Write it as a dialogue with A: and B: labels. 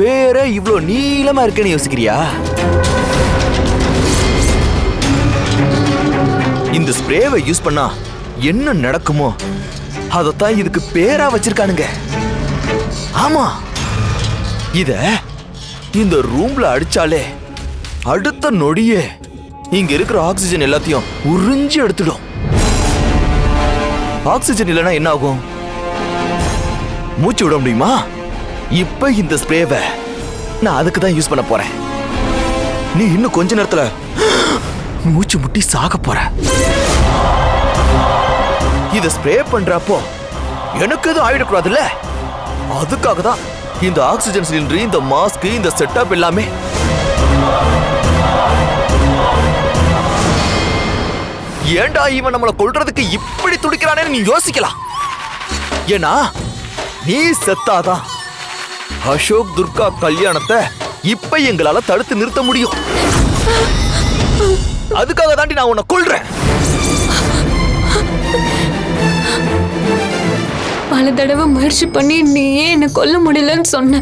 A: பேரே இவ்வளோ நீளமா இருக்குன்னு யோசிக்கிறியா? இந்த ஸ்ப்ரேவை யூஸ் பண்ணா என்ன நடக்குமோ அதைத்தான் இதுக்கு பேரா வச்சிருக்கானுங்க. ஆமா. இத இந்த ரூம்ல அடிச்சாலே அடுத்த நொடியே இங்க இருக்கிற ஆக்சிஜன் எல்லாத்தையும் உறிஞ்சி எடுத்துடும். ஆக்சிஜன் இல்லைன்னா என்ன ஆகும்? மூச்சு விட முடியுமா? இப்ப இந்த ஸ்ப்ரேவை நான் அதுக்கு தான் யூஸ் பண்ண போறேன். நீ இன்னும் கொஞ்ச நேரத்துல மூச்சு முட்டி சாக போற. இத ஸ்ப்ரே பண்றப்போ எனக்கு எதுவும் ஆயிடக்கூடாதுல்ல? அதுக்காக தான் இந்த ஆக்சிஜன் சிலிண்டர் இந்த மாஸ்க் இந்த செட்டப் எல்லாமே ஏன்டா இவன் நம்மளை கொல்றதுக்கு இப்படி துடிக்கிறானேன்னு நீ யோசிக்கலாம். ஏன்னா நீ செத்தாதான் அசோக் துர்கா கல்யாணத்தை இப்ப எங்களால தடுத்து நிறுத்த முடியும். அதுக்காக தாண்டி நான் உன்னை கொல்றேன்.
B: பல தடவை முயற்சி பண்ணி நீ ஏன் என்னை கொல்ல முடியலன்னு சொன்ன.